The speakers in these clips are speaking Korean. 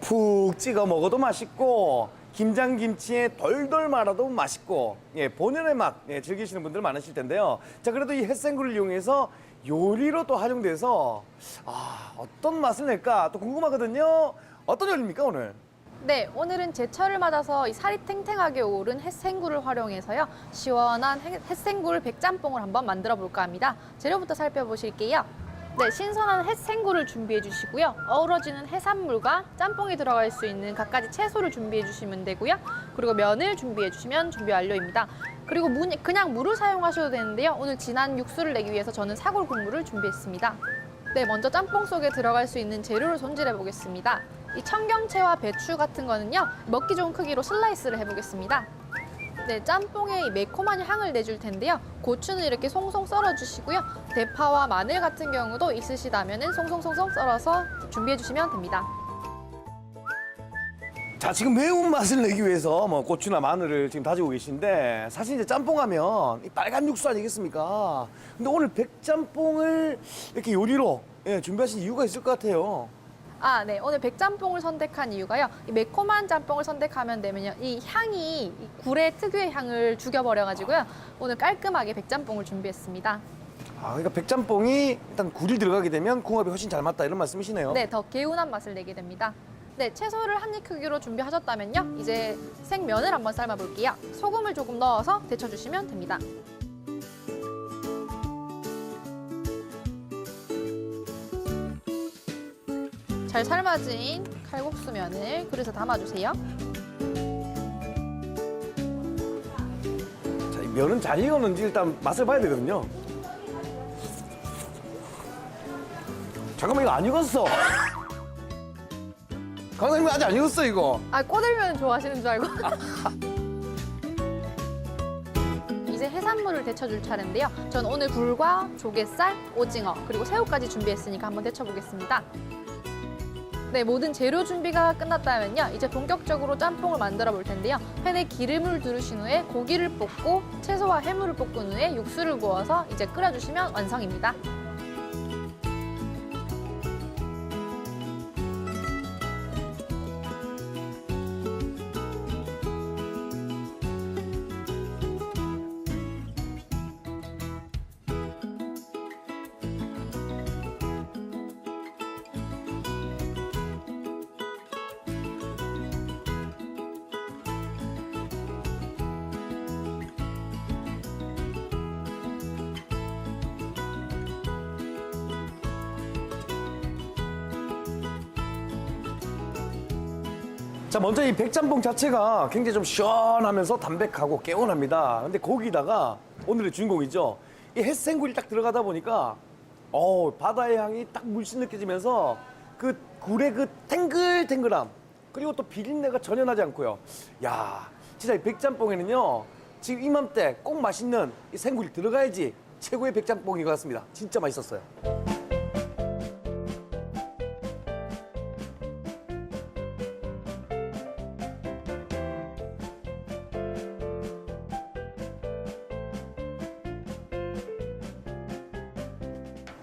푹 찍어 먹어도 맛있고 김장김치에 돌돌 말아도 맛있고 예, 본연의 맛 예, 즐기시는 분들 많으실 텐데요. 자 그래도 이 햇생굴을 이용해서 요리로 또 활용돼서 아 어떤 맛을 낼까 또 궁금하거든요. 어떤 요리입니까 오늘? 네, 오늘은 제철을 맞아서 이 살이 탱탱하게 오른 햇생굴을 활용해서요. 시원한 해- 햇생굴 백짬뽕을 한번 만들어 볼까 합니다. 재료부터 살펴보실게요. 네, 신선한 햇생굴을 준비해 주시고요. 어우러지는 해산물과 짬뽕이 들어갈 수 있는 갖가지 채소를 준비해 주시면 되고요. 그리고 면을 준비해 주시면 준비 완료입니다. 그리고 무, 그냥 물을 사용하셔도 되는데요. 오늘 진한 육수를 내기 위해서 저는 사골 국물을 준비했습니다. 네, 먼저 짬뽕 속에 들어갈 수 있는 재료를 손질해 보겠습니다. 이 청경채와 배추 같은 거는요, 먹기 좋은 크기로 슬라이스를 해보겠습니다. 네, 짬뽕에 이 매콤한 향을 내줄 텐데요. 고추는 이렇게 송송 썰어주시고요. 대파와 마늘 같은 경우도 있으시다면 송송송송 썰어서 준비해 주시면 됩니다. 자 지금 매운 맛을 내기 위해서 뭐 고추나 마늘을 지금 다지고 계신데 사실 이제 짬뽕하면 이 빨간 육수 아니겠습니까? 근데 오늘 백짬뽕을 이렇게 요리로 예, 준비하신 이유가 있을 것 같아요. 아, 네. 오늘 백짬뽕을 선택한 이유가요. 이 매콤한 짬뽕을 선택하면 되면요. 이 향이 이 굴의 특유의 향을 죽여버려가지고요. 오늘 깔끔하게 백짬뽕을 준비했습니다. 아, 그러니까 백짬뽕이 일단 굴이 들어가게 되면 궁합이 훨씬 잘 맞다 이런 말씀이시네요. 네, 더 개운한 맛을 내게 됩니다. 네, 채소를 한 입 크기로 준비하셨다면요. 이제 생면을 한번 삶아 볼게요. 소금을 조금 넣어서 데쳐주시면 됩니다. 잘 삶아진 칼국수면을 그릇에 담아주세요. 자, 이 면은 잘 익었는지 일단 맛을 봐야 되거든요. 잠깐만 이거 안 익었어. 강사님 아직 안 익었어 이거. 아, 꼬들면 좋아하시는 줄 알고. 이제 해산물을 데쳐줄 차례인데요. 전 오늘 굴과 조갯살, 오징어, 그리고 새우까지 준비했으니까 한번 데쳐보겠습니다. 네, 모든 재료 준비가 끝났다면요. 이제 본격적으로 짬뽕을 만들어 볼 텐데요. 팬에 기름을 두르신 후에 고기를 볶고 채소와 해물을 볶은 후에 육수를 부어서 이제 끓여주시면 완성입니다. 자, 먼저 이 백짬뽕 자체가 굉장히 좀 시원하면서 담백하고 개운합니다. 근데 거기다가 오늘의 주인공이죠. 이 햇생굴이 딱 들어가다 보니까 어 바다의 향이 딱 물씬 느껴지면서 그 굴의 그 탱글탱글함 그리고 또 비린내가 전혀 나지 않고요. 야, 진짜 이 백짬뽕에는요. 지금 이맘때 꼭 맛있는 이 생굴이 들어가야지 최고의 백짬뽕인 것 같습니다. 진짜 맛있었어요.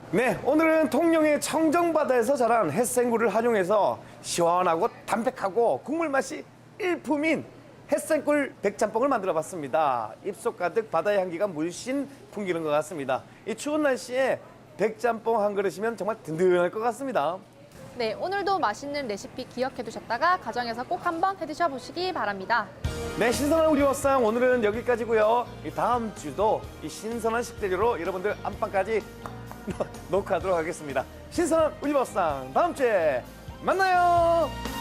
네, 오늘은 통영의 청정바다에서 자란 햇생굴을 활용해서 시원하고 담백하고 국물 맛이 일품인 햇생굴 백짬뽕을 만들어 봤습니다. 입속 가득 바다의 향기가 물씬 풍기는 것 같습니다. 이 추운 날씨에 백짬뽕 한 그릇이면 정말 든든할 것 같습니다. 네, 오늘도 맛있는 레시피 기억해 두셨다가 가정에서 꼭 한번 해 드셔 보시기 바랍니다. 네, 신선한 우리 밥상 오늘은 여기까지고요. 이 다음 주도 이 신선한 식재료로 여러분들 안방까지 녹화하도록 하겠습니다. 신상 우리버상 다음 주에 만나요.